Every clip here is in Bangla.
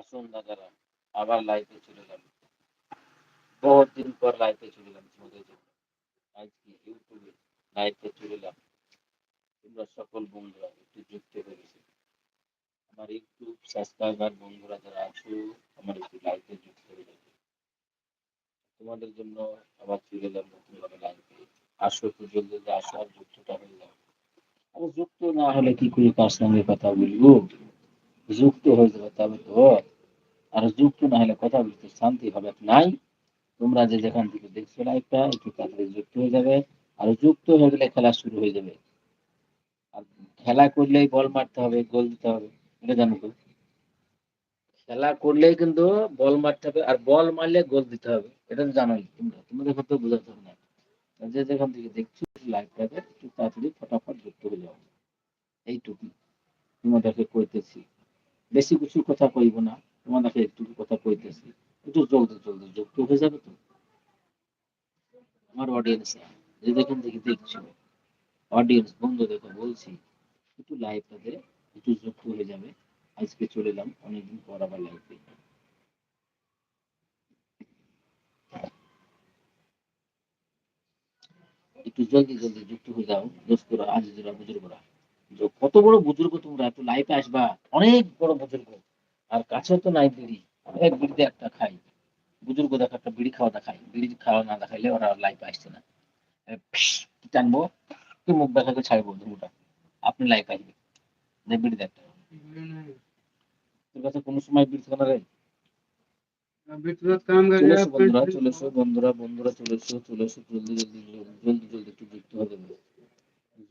আসুন দাদারা আবার লাইফে চলে গেল বহুত দিন পর লাইফে চলে গেলাম তোমাদের জন্য। আজকে ইউটিউবে লাইফে চলে এলাম তোমরা সকল বন্ধুরা একটু যুক্ত হয়ে গেছে। আমার ইউটিউব সাবস্ক্রাইবার বন্ধুরা যারা আছো, আমার একটু লাইফে যুক্ত হয়ে যাবে। তোমাদের জন্য আবার চলে এলাম নতুন ভাবে লাইফে। আসো একটু জলদি জলদি আসো আর যুক্তটা হয়ে যাও। আর যুক্ত না হলে কি করে কার সঙ্গে কথা বলব? যুক্ত হয়ে যাবে তবে তো। আর যুক্ত না হলে কথা বলতে শান্তি হবে। নাই, তোমরা যে যেখান থেকে দেখছ লাইভটা একটু তাড়াতাড়ি যুক্ত হয়ে যাবে। আর যুক্ত হয়ে গেলে খেলা শুরু হয়ে যাবে। আর খেলা করলেই বল মারতে হবে, গোল দিতে হবে। এটা জানো তো? খেলা করলেই কিন্তু বল মারতে হবে, আর বল মারলে গোল দিতে হবে। এটা তো জানোই তোমরা। তোমাদের হয়তো বোঝাতে হবে না। যে যেখান থেকে দেখছ লাইভটাকে একটু তাড়াতাড়ি ফটাফট যুক্ত হয়ে যাবে এইটুকু তোমাদেরকে কইতেছি। বেশি কিছু কথা কইব না। তোমাদেরকে একটু কথা কইতেছি। একটু জলদি জলদি যুক্ত হয়ে যাবে তো? আমার অডিয়েন্স যে যেখান থেকে দেখছ। অডিয়েন্স বন্ধু, দেখো, বলছি, একটু লাইভটাতে একটু যুক্ত হয়ে যাবে। আজকে চলে এলাম, অনেকদিন পর আবার লাইভে একটু জলদি জলদি যুক্ত হয়ে যাও। দোস্তরা আজিজরা বুজুর্গরা। কত বড় বুজুর্গ তোমরা একটু লাইভে আসবা। অনেক বড় বুজুর্গ। আর কাছে তো নাই বিড়ি। এক বিড়িতে একটা খাই। বুজুর্গ দেখা একটা বিড়ি খাওয়া দেখাই বিড়ি খাওয়া না দেখাইলে ওরা লাইভে আসছে না। টানবো? কি মুখ দেখাকে ছাড়বো ধুমুটা আপনি লাইভ আসবে যে বিড়ি দেখতে তোর কাছে কোনো সময় বিড়ি থাকে না রে? বন্ধুরা চলে এসো বন্ধুরা বন্ধুরা চলে এসো চলে এসো জলদি জলদি জলদি জলদি একটু যুক্ত হয়ে যাবে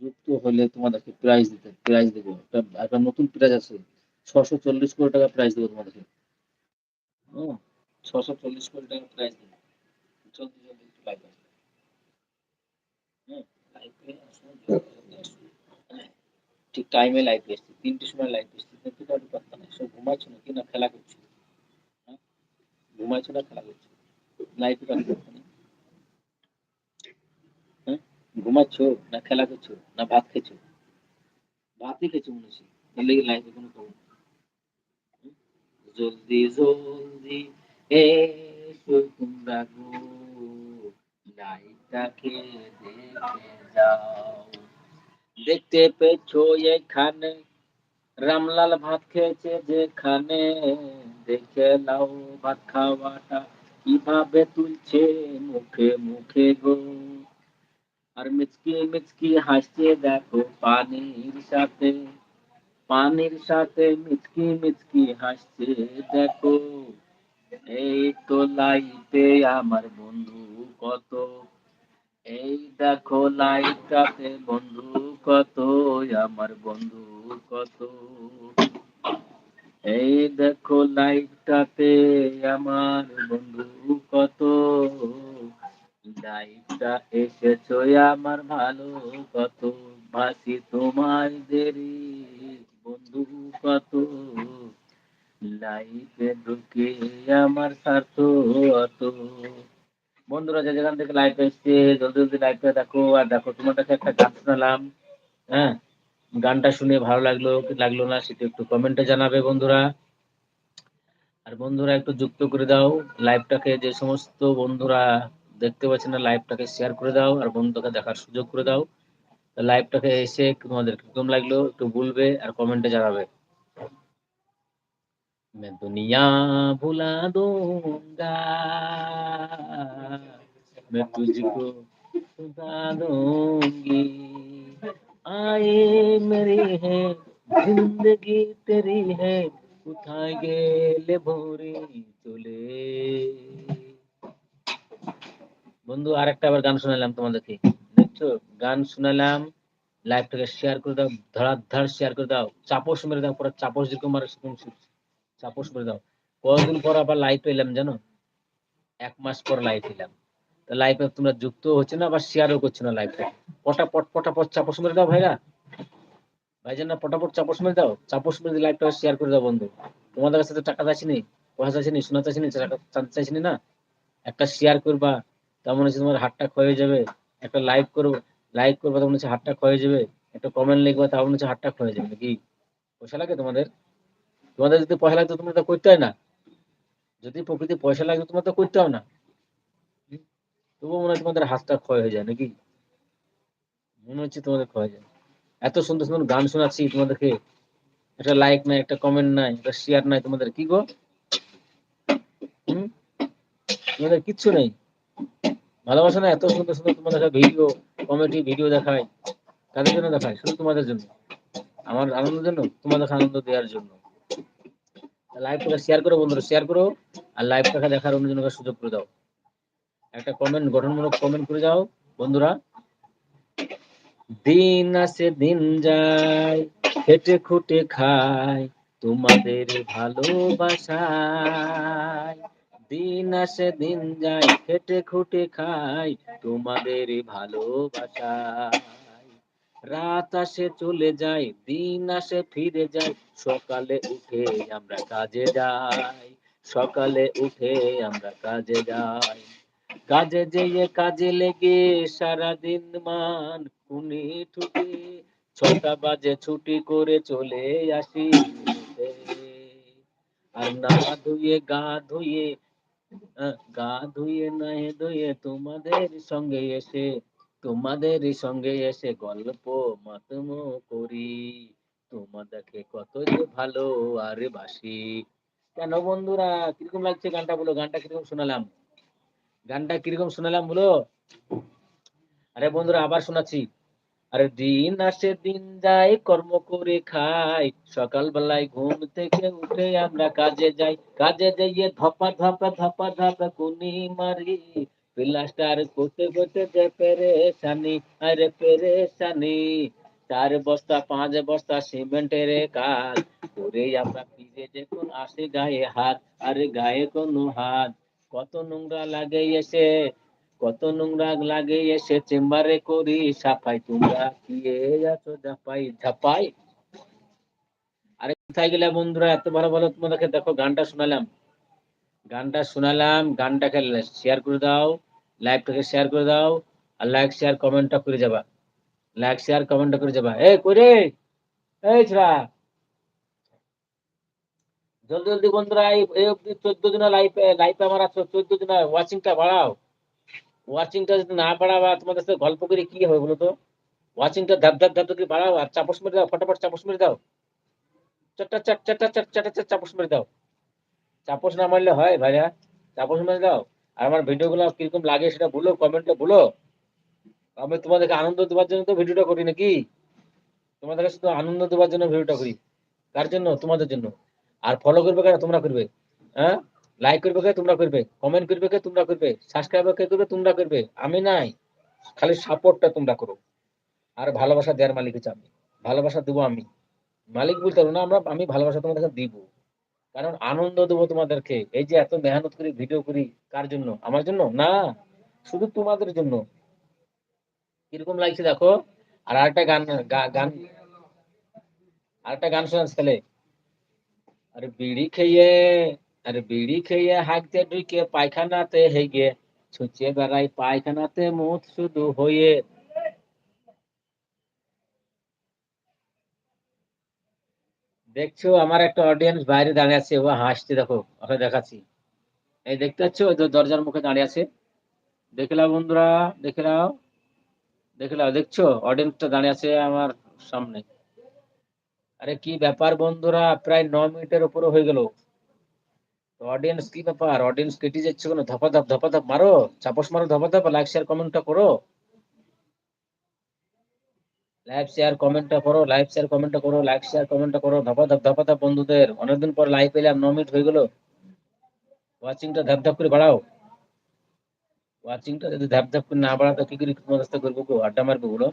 যুক্ত হলে তোমাদেরকে প্রাইজ দিতে প্রাইজ দেবো। একটা একটা নতুন প্রাইজ আছে। ছশো চল্লিশ কোটি টাকা প্রাইজ দেবো তোমাদেরকে হুম ছশো চল্লিশ কোটি টাকা প্রাইজ দেবো। জলদি জলদি একটু লাইভ আসবে। হুম লাইভে আসো। ঠিক টাইমে লাইভ এসছি। তিনটের সময় লাইভ এসছি। কিন্তু কারও পাত্তা নাই। সব ঘুমাচ্ছ না, কি না খেলা করছ? হ্যাঁ ঘুমাচ্ছো না, খেলা করছ। লাইভে কারও পাত্তা নেই। হ্যাঁ ঘুমাচ্ছো না খেলা করছ না ভাত খেছো ভাতই খেছো মনে হচ্ছে। লেগে লাইফে কোনো খবর? জলদি জলদি এসো তোমরা গো লাইটটাকে দেখে যাও দেখতে পেছো এখানে রামলাল ভাত খেয়েছে যেখানে দেখে নাও ভাত খাওয়াটা কীভাবে তুলছে মুখে মুখে গো আর মিচকি মিচকি হাসছে দেখো পানির সাথে পানির সাথে মিচকি মিচকি হাসছে, দেখো, এই তো লাইতে আমার বন্ধু কত, এই দেখো লাইটাতে বন্ধু কত, আমার বন্ধু কত, এই দেখো লাইটটাতে আমার বন্ধু কত, লাইটটা এসেছ আমার ভালো কত, ভাসি তোমার দেরি কত লাইফে ঢুকে আমার স্বার্থ অত। বন্ধুরা, যে যেখান থেকে লাইভ এসছে, জলদি জলদি লাইভটা দেখো। আর দেখো, তোমার কাছে একটা গান শোনালাম হ্যাঁ? গানটা শুনে ভালো লাগল লাগল না সেটা একটু কমেন্টে জানাবে বন্ধুরা। আর বন্ধুরা, একটু যুক্ত করে দাও লাইভটাকে যে সমস্ত বন্ধুরা দেখতে পাচ্ছেন না লাইভটাকে শেয়ার করে দাও, আর বন্ধুকে দেখার সুযোগ করে দাও। লাইভটাকে এসে তোমাদের কিরকম লাগলো একটু বলবে আর কমেন্টে জানাবে मैं दुनिया भुला दूंगा मैं तुझको सुना दूंगी आए मेरी है जिंदगी तेरी है उठाए गेले ভোরে চলে বন্ধু আরেকটা আবার গান শোনালাম তোমাদেরকে দেখছো গান শুনালাম লাইভটাকে শেয়ার করে দাও ধড়াধড় শেয়ার করে দাও, চাপস মেরে দাও, পুরো চাপস যেরকম মারে সেরকম চাপস করে দাও। কতদিন পর আবার লাইভ এলাম জানো? এক মাস পর লাইভ এলাম। তো লাইভে তোমরা যুক্ত হচ্ছে না, আবার শেয়ারও করছ না লাইভটা পটাপট পটাপট চাপস মেরে দাও ভাইরা। ভাইজান না পটাপট চাপস মেরে দাও। চাপস মেরে দিয়ে লাইভটা শেয়ার করে দাও বন্ধু। তোমাদের কাছে তো টাকা চাইছি নি, পয়সা চাইছি নি শোনা চাইছি নি টাকা জানতে চাইছি নি একটা শেয়ার করবা তেমন হচ্ছে তোমার হাতটা ক্ষয়ে যাবে। একটা লাইক করব লাইক করবা, তখন হচ্ছে হাতটা ক্ষয়ে যাবে, একটা কমেন্ট লিখবা তাহলে হচ্ছে হাতটা ক্ষয়ে যাবে, নাকি? পয়সা লাগে তোমাদের? তোমাদের যদি পয়সা লাগতো, তোমরা তো করতে হয় না। যদি প্রকৃতি পয়সা লাগতো, তোমরা তো করতে হবে না? তবুও মনে হয় তোমাদের হাতটা ক্ষয় হয়ে যায়, নাকি? মনে হচ্ছে তোমাদের ক্ষয় হয়ে যায়। এত সুন্দর সুন্দর গান শোনাচ্ছি তোমাদেরকে। একটা লাইক নাই, একটা কমেন্ট নাই, একটা শেয়ার নাই তোমাদের, কি গো? হুম? তোমাদের কিচ্ছু নেই। ভালোবাসা না, এত সুন্দর সুন্দর তোমাদের ভিডিও কমেডি ভিডিও দেখায় কাদের জন্য দেখায় শুধু তোমাদের জন্য। আমার আনন্দের জন্য, তোমাদের আনন্দ দেওয়ার জন্য। লাইভটাকে শেয়ার করো বন্ধুরা শেয়ার করো, আর লাইভটাকে দেখার অন্যজনকে সুযোগ করে দাও। একটা কমেন্ট গঠনমূলক কমেন্ট করে যাও, বন্ধুরা। দিন আসে দিন যায় খেটে খুটে খায়, তোমাদের ভালোবাসায়। দিন আসে দিন যায়, খেটে খুটে খাই তোমাদের ভালোবাসায়। রাত আসে চলে যায়, দিন আসে ফিরে যায়, সকালে উঠে আমরা কাজে যাই, সকালে উঠে আমরা কাজে যাই। কাজে যেয়ে কাজে লেগে সারাদিন মান কুনি ঠুকে ছটা বাজে ছুটি করে চলে আসি। আর না ধুয়ে গা ধুয়ে গা ধুয়ে নয় ধুয়ে তোমাদের সঙ্গে এসে, তোমাদের সঙ্গে এসে গল্প মাতম করি। তোমাদেরকে কত যে ভালো আর বাসি। কেন বন্ধুরা, কীরকম লাগছে গানটা বলো? গানটা কীরকম শোনালাম? গানটা কীরকম শোনালাম বলো? আরে বন্ধুরা, আবার শোনাচ্ছি। আরে দিন আসে, দিন যায়, কর্ম করে খাই। সকাল বেলায় ঘুম থেকে উঠে আমরা কাজে যাই। কাজে যাইয়ে ধপা ধপা ধপা ধপা কুনি মারি। প্লাস্টার করতে করতে যে পেরেশানি, আরে পেরেশানি। চার বস্তা, পাঁচ বস্তা সিমেন্টের কাজ। করে আমরা ফিরে যখন আসে গায়ে হাত, আরে গায়ে কোনো হাত। কত নোংরা লাগে এসে। কত নোংরা লাগে এসে চেম্বারে করি, সাফাই তোমরা কি আছো, ঝাপাই ঝাপাই। আরে, কোথায় গেলে বন্ধুরা, এত ভালো ভালো তোমাদেরকে দেখো, গানটা শোনালাম। গানটা শোনালাম, গানটাকে শেয়ার করে দাও লাইভটাকে শেয়ার করে দাও, আর লাইক শেয়ার কমেন্টটা করে যাবা। লাইক শেয়ার কমেন্টটা করে যাবা। এই করে এই ছোড়া। জলদি জলদি বন্ধুরা, এই অব্দি চোদ্দ জন লাইভ লাইভ আমার চোদ্দ জন ওয়াচিংটা বাড়াও। ওয়াচিংটা যদি না বাড়াবা তোমাদের সাথে গল্প করে কি হবে বলো তো? ওয়াচিংটা ধাপ ধাপ ধাপ করে বাড়াও আর চাপস মেরে দাও, ফটাফট চাপস মেরে দাও। চারটা চার চারটা চার চারটা চার চাপস মেরে দাও। চাপস না মারলে হয় ভাইয়া, চাপস মেরে দাও। আর আমার ভিডিওগুলো কীরকম লাগে সেটা বলো, কমেন্টে বলো। আমি তোমাদেরকে আনন্দ দেওয়ার জন্য তো ভিডিওটা করি নাকি? তোমাদেরকে শুধু আনন্দ দেওয়ার জন্য ভিডিওটা করি। কার জন্য? তোমাদের জন্য। আর ফলো করবে কেন তোমরা করবে। হ্যাঁ? লাইক করবে কে? তোমরা করবে। কমেন্ট করবে কে? তোমরা করবে। সাবস্ক্রাইব কে করবে? তোমরা করবে। আমি নাই। খালি সাপোর্টটা তোমরা করো। আর ভালোবাসা দেওয়ার মালিক হচ্ছে আমি। ভালোবাসা দেবো আমি। মালিক বলতে পারব না, আমরা আমি ভালোবাসা তোমাদেরকে দিব। কারণ আনন্দ দেবো তোমাদেরকে। এই যে এত মেহনত করি ভিডিও করি, কার জন্য? আমার জন্য? না। শুধু তোমাদের জন্য। কীরকম লাগছে দেখো? আর আরেকটা গান গান আরেকটা গান শোনাস তাহলে। আরে বিড়ি খেয়ে আরে বিড়ি খেয়ে হাঁকতে ঢুকে পায়খানাতে হেগে, ছুঁচে বেড়াই পায়খানাতে মুখ শুধু হয়ে। দেখছ, আমার একটা অডিয়েন্স বাইরে দাঁড়িয়ে আছে, ও হাসছে, দেখো, ওকে দেখাচ্ছি। এই দেখতে পাচ্ছ ওই দরজার মুখে দাঁড়িয়ে আছে। দেখে নাও বন্ধুরা, দেখে নাও দেখে নাও, দেখছ অডিয়েন্সটা দাঁড়িয়ে আছে আমার সামনে। আরে কি ব্যাপার বন্ধুরা, প্রায় ন মিনিটের উপরে হয়ে গেল। অডিয়েন্স কি ব্যাপার? অডিয়েন্স কেটে যাচ্ছে কোনো? ধপা ধপ ধপা ধপ মারো। চাপস মারো, ধপা ধপ লাইক শেয়ার কমেন্টটা করো। লাইভ শেয়ার কমেন্টটা করো লাইভ শেয়ার কমেন্টটা করো লাইক শেয়ার কমেন্টটা করো। ধপা ধপ ধপা ধপ বন্ধুদের। অনেকদিন পর লাইভ পেলাম, ন মিনিট হয়ে গেল। ওয়াচিংটা ধাপ ধাপ করে বাড়াও। ওয়াচিংটা যদি ধাপ ধাপ করে না বাড়াতো কি করে তোমাদের সাথে করব গো? আড্ডা মারবো বলো।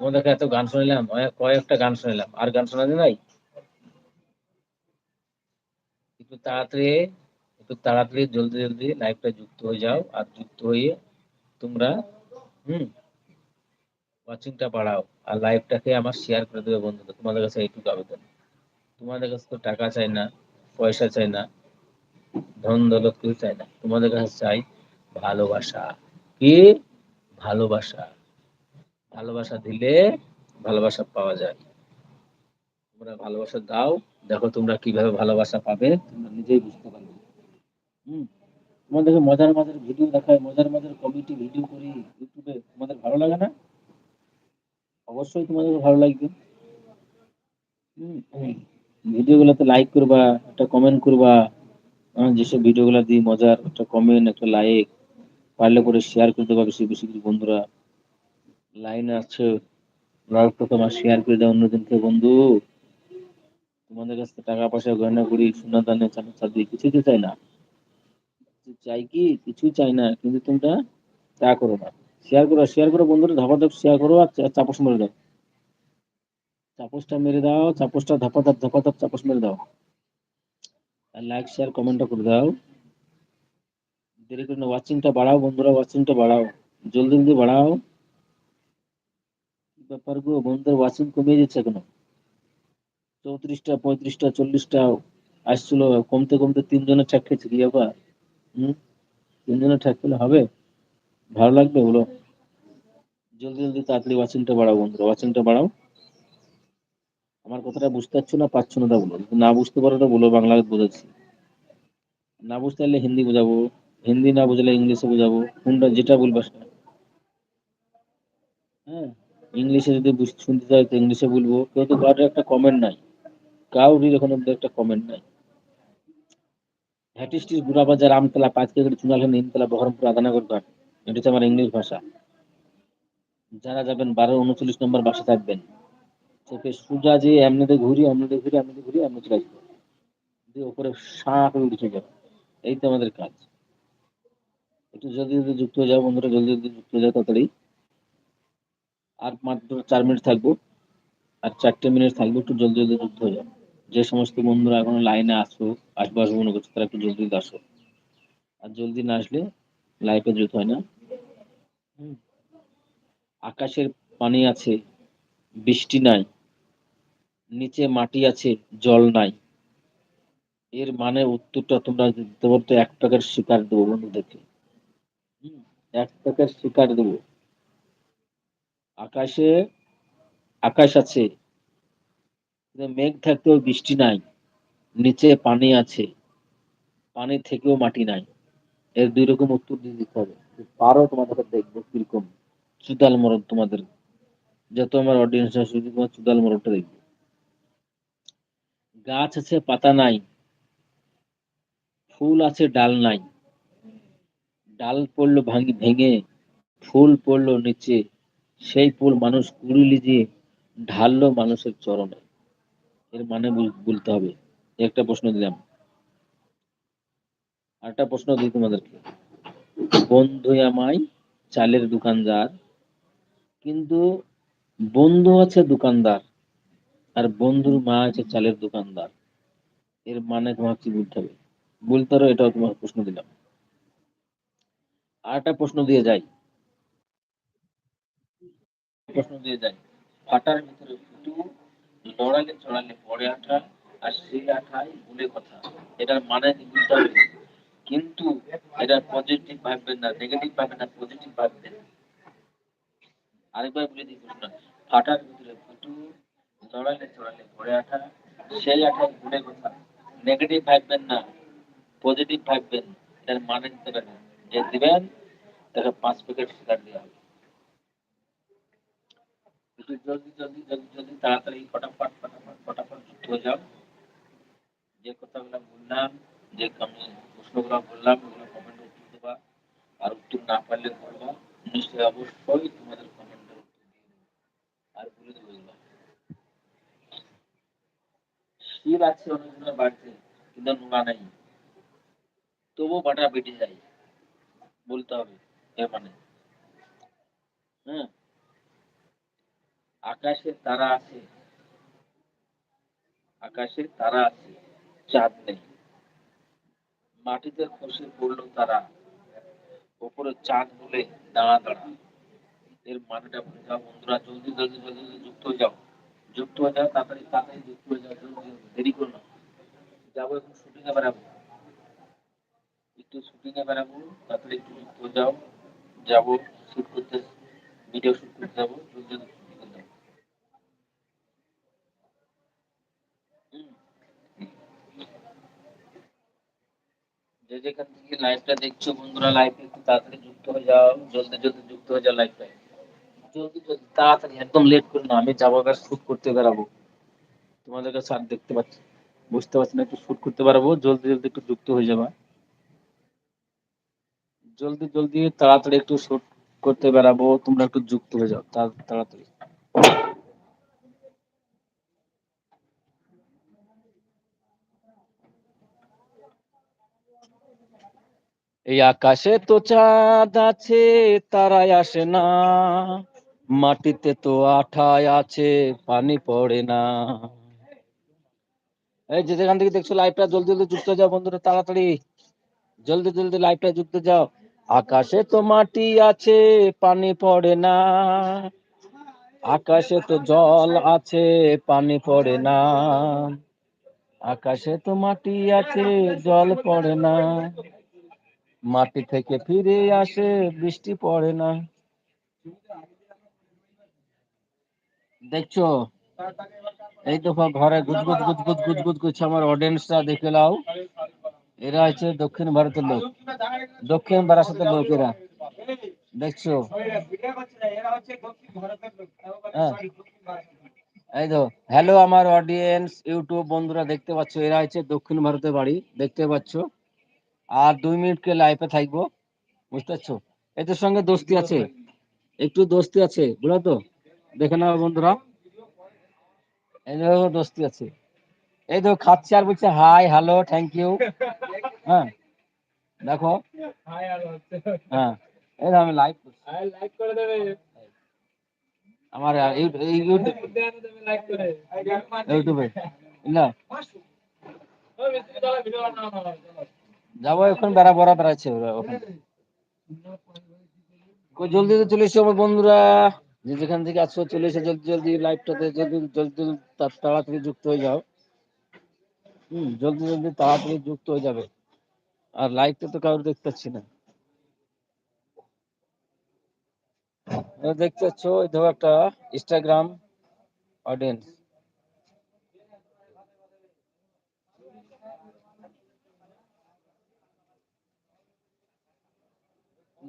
তোমাদেরকে এত গান শুনিলাম কয়েকটা গান শুনিলাম আর গান শোনাতে নাই? একটু তাড়াতাড়ি একটু তাড়াতাড়ি, জলদি জলদি লাইভটা যুক্ত হয়ে যাও আর যুক্ত হয়ে তোমরা, হুম ওয়াচিংটা বাড়াও আর লাইভটাকে আমার শেয়ার করে দেবে বন্ধুদের তোমাদের কাছে এইটুকু আবেদন। তোমাদের কাছে তো টাকা চাই না, পয়সা চাই না ধন দৌলত কিছু চাই না। তোমাদের কাছে চাই ভালোবাসা। কি? ভালোবাসা। ভালোবাসা দিলে ভালোবাসা পাওয়া যায়। তোমরা ভালোবাসা দাও। দেখো তোমরা কীভাবে ভালোবাসা পাবে, তোমরা নিজেই বুঝতে পারবে। হুম? তোমাদেরকে মজার মজার ভিডিও দেখায়, মজার মজার কমেডি ভিডিও করি ইউটিউবে, তোমাদের ভালো লাগে না? অবশ্যই তোমাদের ভালো লাগবে। ভিডিওগুলোতে লাইক করবা, একটা কমেন্ট করবা। যেসব ভিডিওগুলো দিই, মজার, একটা কমেন্ট একটা লাইক পারলে করে শেয়ার করে দেবা বেশি বেশি করে বন্ধুরা। লাইন আছে। লাইকটা তোমার শেয়ার করে দাও অন্যজনকে, বন্ধু। তোমাদের কাছ থেকে টাকা পয়সা গয়না করি সোনা দানে চাঁদা কিছুই তো চাই না। চাই কি? কিছুই চাই না, কিন্তু তোমরা তা করো না। শেয়ার করো শেয়ার করো, বন্ধুরা, ধাপা ধাপ শেয়ার করো আর চাপস মেরে দাও। চাপসটা মেরে দাও, চাপসটা ধাপা ধাপ ধাপা ধাপ চাপস মেরে দাও। আর লাইক শেয়ার কমেন্টটা করে দাও। দেরি করে না ওয়াচিংটা বাড়াও, বন্ধুরা ওয়াচিংটা বাড়াও। জলদি জলদি বাড়াও। ব্যাপার গো, বন্ধুদের ওয়াচিং কমিয়ে দিচ্ছে কেন চৌত্রিশটা, পঁয়ত্রিশটা, চল্লিশটা আসছিল। কমতে কমতে তিনজনের ঠ্যাক খেয়েছে কি ব্যাপার? হম? তিনজনের ঠ্যাক খেলে হবে? ভালো লাগবে বলো জলদি জলদি তাড়াতাড়ি ওয়াচিংটা বাড়াও বন্ধুরা ওয়াচিংটা বাড়াও। আমার কথাটা বুঝতে পারছ না পারছ না বলো। না বুঝতে পারো তা বলো, বাংলা বোঝাচ্ছি। না বুঝতে পারলে হিন্দি বোঝাবো, হিন্দি না বুঝলে ইংলিশে বোঝাবো, কোনটা যেটা বলবা সেটা। হ্যাঁ? ইংলিশে যদি শুনতে চাই তো ইংলিশে বলব। কেউ তো কারোর একটা কমেন্ট নাই। কাউরির এখন অব্দি একটা কমেন্ট নাই। হ্যাটিস্টিস বুড়াবাজার আমতলা পাঁচ কেজি চুনাখালী নিমতলা বহরমপুর, আদানাগর ঘাট। এটা হচ্ছে আমার ইংলিশ ভাষা। যারা যাবেন, বারো উনচল্লিশ নম্বর বাসা থাকবেন। চোখে সুজা যে এমনিতে ঘুরি এমনিতে ঘুরি এমনিতে ঘুরি এমনি চলে আসব দিয়ে ওপরে সাঁ করে উঠে যাবে এই তো আমাদের কাজ। একটু জলদি জলদি যুক্ত হয়ে যাও বন্ধুরা, জলদি জলদি যুক্ত হয়ে যাও তাড়াতাড়ি। আর মাত্র চার মিনিট থাকব। আর চারটে মিনিট থাকব, একটু জলদি জলদি যুক্ত হয়ে যাও। যে সমস্ত বন্ধুরা এখনও লাইনে আসো আসব আসব মনে করছ তারা একটু জলদি আসো। আর জলদি না আসলে লাইফে যুক্ত হয় না। আকাশের পানি আছে, বৃষ্টি নাই, নিচে মাটি আছে, জল নাই। এর মানে উত্তরটা তোমরা পারো তো, এক প্যাকেট শিকার দেবো বন্ধুদেরকে। এক প্যাকেট শিকার দেবো। আকাশে, আকাশ আছে মেঘ থাকতেও বৃষ্টি নাই, নিচে পানি আছে, পানি থেকেও মাটি নাই। এর দুই রকম উত্তর দিতে হবে। পারো তোমাদেরকে দেখব কীরকম চুদাল মরদ তোমাদের, যত আমার অডিয়েন্স আছে তোমার চুদাল মরদটা দেখব। গাছ আছে, পাতা নাই, ফুল আছে, ডাল নাই। ডাল পড়ল ভাঙি, ভেঙে, ফুল পড়ল নিচে। সেই ফুল মানুষ কুড়িলি দিয়ে ঢাললো মানুষের চরণে। এর মানে বলতে হবে। একটা প্রশ্ন দিলাম। আরেকটা প্রশ্ন দিই তোমাদেরকে। বন্ধু আমায় চালের দোকানদার, কিন্তু বন্ধু আছে দোকানদার, আর বন্ধুর মা আছে চালের দোকানদার। এর মানে তোমার কি বলতে হবে? বলতে পারো এটাও তোমার প্রশ্ন দিলাম। আর একটা প্রশ্ন দিয়ে যাই। প্রশ্ন দিয়ে যাই। ফাটার ভিতরে ফুটু লড়ালে চড়ালে পরে আঠা আর সেই আঠায় ভুলে কথা। এটার মানে বুঝতে হবে। কিন্তু এটা পজিটিভ ভাববেন না নেগেটিভ ভাববেন না পজিটিভ ভাববেন। আরেকবার বলে দিই প্রশ্ন ফাটার ভিতরে ফুটু লড়ালে চড়ালে পরে আঠা, সেই আঠায় ভুলে কথা। নেগেটিভ ভাববেন না পজিটিভ ভাববেন, এটার মানে পারেন যে দিবেন, তাকে পাঁচ প্যাকেট শিকার দেওয়া হবে। একটু জলদি জলদি জলদি জলদি তাড়াতাড়ি ফটাফট ফটাফট ফটাফট যুক্ত হয়ে যাও যে কথাগুলো বললাম যে আমি প্রশ্নগুলো বললাম ওগুলো কমেন্টে উত্তর দেবা আর উত্তর না পারলে বলবা নিশ্চয়ই অবশ্যই তোমাদের কমেন্টের উত্তর দিয়ে দেবো আর বলে দেবো এগুলো শিল আছে অনেকজনের বাড়িতে কিন্তু নোংরা নেই তবুও বাটা বেটে যায় বলতে হবে এর মানে হ্যাঁ আকাশে তারা আছে। আকাশে তারা আছে, চাঁদ নেই। মাটিতে খসে পড়ল তারা। ওপরে চাঁদ বলে দাঁড়া দাঁড়া। এর মানেটা বুঝে যাও বন্ধুরা, জলদি জলদি জলদি যুক্ত হয়ে যাও। যুক্ত হয়ে যাও, তাড়াতাড়ি তাড়াতাড়ি যুক্ত হয়ে যাও, জলদি দেরি করো না। যাব এখন শুটিং এ বেড়াবো। একটু শুটিং এ বেড়াবো, তাড়াতাড়ি একটু যুক্ত হয়ে যাও। যাব শুট করতে ভিডিও শুট করতে যাব জলদি জলদি শুটিং করে দাও যে যেখান থেকে লাইভটা দেখছ বন্ধুরা লাইভে একটু তাড়াতাড়ি যুক্ত হয়ে যাও, জলদি জলদি যুক্ত হয়ে যাও লাইভটা জলদি জলদি, তাড়াতাড়ি, একদম লেট করো না, আমি যাব এবার শুট করতে বেরাবো তোমাদের কাছে আর দেখতে পাচ্ছি, বুঝতে পারছি না, একটু শুট করতে পারব জলদি জলদি একটু যুক্ত হয়ে যাবা। জলদি জলদি তাড়াতাড়ি একটু শুট করতে বেরাবো তোমরা একটু যুক্ত হয়ে যাও তাড়াতাড়ি। এই আকাশে তো চাঁদ আছে, তারাই আসে না। মাটিতে তো আঠায় আছে, পানি পড়ে না। এই যে যেখান থেকে দেখছ লাইভটা, জলদি জলদি যুক্ত যাও বন্ধুরা, তাড়াতাড়ি। জলদি জলদি লাইভটা যুক্ত যাও। আকাশে তো মাটি আছে, পানি পড়ে না। আকাশে তো জল আছে, পানি পড়ে না। আকাশে তো মাটি আছে, জল পড়ে না। মাটি থেকে ফিরে আসে, বৃষ্টি পড়ে না। দেখছ? এই দেখো ঘরে গুজগুজ গুজগুজ গুজগুজ করছে আমার অডিয়েন্সটা দেখে নাও। এরা হচ্ছে দক্ষিণ ভারতের লোক। দক্ষিণ ভারতের লোক এরা দেখছ? হ্যাঁ। এই তো হ্যালো আমার অডিয়েন্স ইউটিউব বন্ধুরা দেখতে পাচ্ছ, এরা হচ্ছে দক্ষিণ ভারতের বাড়ি, দেখতে পাচ্ছ। আর দুই মিনিট কে লাইফে থাকব বুঝতে পারছ? এদের সঙ্গে দোস্তি আছে একটু দোস্তি আছে বুঝলো তো? দেখে নাও বন্ধুরা। দেখো দোস্তি আছে। এই দেখো খাচ্ছে আর বলছে হাই হ্যালো থ্যাংক ইউ হ্যাঁ দেখো। হ্যাঁ এই আমি লাইভ আমার ইউটিউবে না। যাব এখন, বেড়া বড়া বেড়াচ্ছে জলদি তো চলে এসো আমার বন্ধুরা। যে যেখান থেকে আসছো চলে এসে জলদি জলদি লাইভটাতে জলদি জলদি তাড়াতাড়ি যুক্ত হয়ে যাও। হুম, জলদি জলদি তাড়াতাড়ি যুক্ত হয়ে যাবে। আর লাইভটা তো কারোর দেখতে পাচ্ছি না। দেখতে পাচ্ছ, এই ধরো একটা ইনস্টাগ্রাম অডিয়েন্স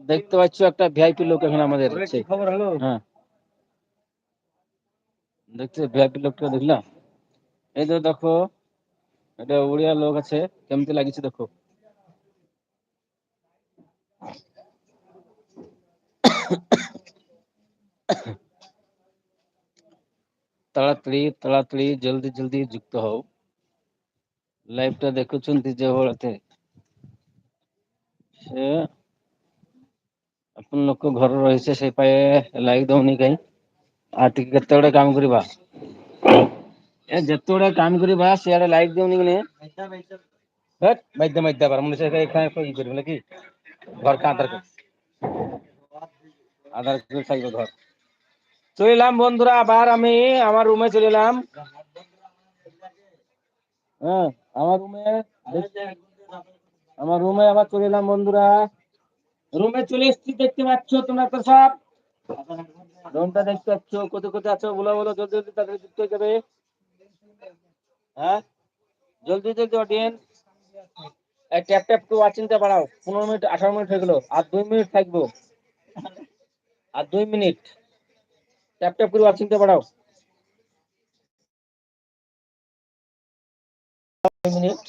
দেখতে পাচ্ছ একটা ভিআইপি লোক এখানে আমাদের আছে খবর হলো হ্যাঁ দেখছো ভিআইপি লোকটা দেখলা এই তো দেখো এটা ওড়িয়া লোক আছে কেমতি লাগিছে দেখো তাড়াতাড়ি তাড়াতাড়ি জলদি জলদি যুক্ত হও ଲାଇଭଟା ଦେଖୁଛନ୍ତି ଯେଉଁଭଳିଆ ସେ ଆପଣ अपन लोग को घर रही से पाए लाइक दो नहीं कहीं आती केते गुडे काम करी बा ये जते गुडे काम करी बा से यार लाइक दो नहीं कहीं बैठ बैठ बैठ बैठ पर मन से एक खाए कोई करबे की घर का आधार আধার কার্ড চাইবে ঘর চলে এলাম বন্ধুরা আবার আমি আমার রুমে চলে এলাম হ্যাঁ আমার রুমে আমার রুমে আবার চলে এলাম বন্ধুরা রুমে চলে এসেছি, দেখতে পাচ্ছ তোমরা তো সব। রুমটা দেখতে পাচ্ছ, কোথায় কোথায় আছো বলো বলো, জলদি জলদি, তাড়াতাড়ি যুক্ত হয়ে যাবে। হ্যাঁ? জলদি জলদি অডিয়েন্স ট্যাপ ট্যাপ টু ওয়াচিংটা বাড়াও। পনেরো মিনিট, আঠারো মিনিট হয়ে গেলো, আর দুই মিনিট থাকব। আর দুই মিনিট। ট্যাপ ট্যাপ করে ওয়াচিংটা বাড়াও। মিনিট।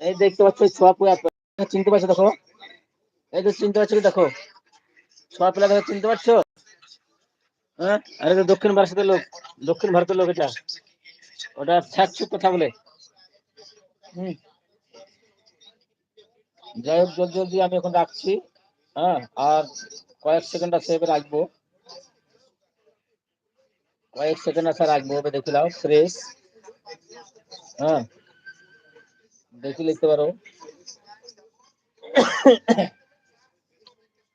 এই দেখতে পাচ্ছ ছোয়া পুয়া চিনতে পারছ দেখো? তো চিনতে পারছ দেখো? ছোয়া পেলা দেখো, চিনতে পারছ? হ্যাঁ? আরে দক্ষিণ ভারতের লোক, দক্ষিণ ভারতের লোক এটা। ওটা ছাড়ছো কথা বলে। হুম। যাই হোক, জলদি জলদি আমি এখন রাখছি। হ্যাঁ? আর কয়েক সেকেন্ড আছে, এবার রাখব। কয়েক সেকেন্ড আছে, রাখব। এবার দেখে নাও ফ্রেশ হ্যাঁ? দেখে লিখতে পারো।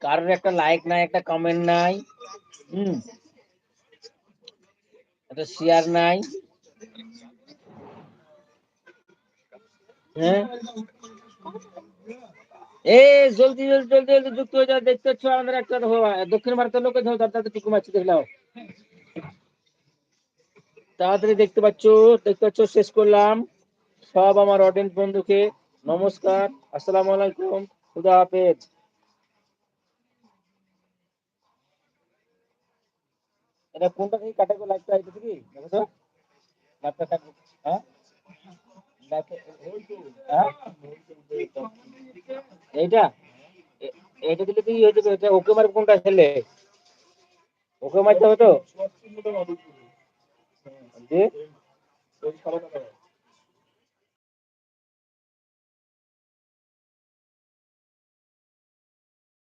কারোর একটা লাইক নাই, একটা কমেন্ট নাই, হুম? একটা শেয়ার নাই। হ্যাঁ? এ জলদি জলদি জলদি জলদি যুক্ত হয়ে যাও, দেখতে পাচ্ছ আমাদের একটা দক্ষিণ ভারতের লোকের ধরো তাড়াতাড়ি টুকু মারছি দেখলাম তাড়াতাড়ি দেখতে পাচ্ছ দেখতে পাচ্ছ, শেষ করলাম। সব আমার অডিয়েন্স বন্ধুকে নমস্কার, আসসালামু আলাইকুম, খুদা হাফেজ। এটা কোনটা থেকে কাটাবো লাইটটা আইতেছে কি দেখো লাইটটা কাট হ্যাঁ? হ্যাঁ? এইটা? এইটা দিলে তুই হয়ে যাবে? এটা ওকে মার কোনটা ছেলে? ওকে মারতে হবে তো? জি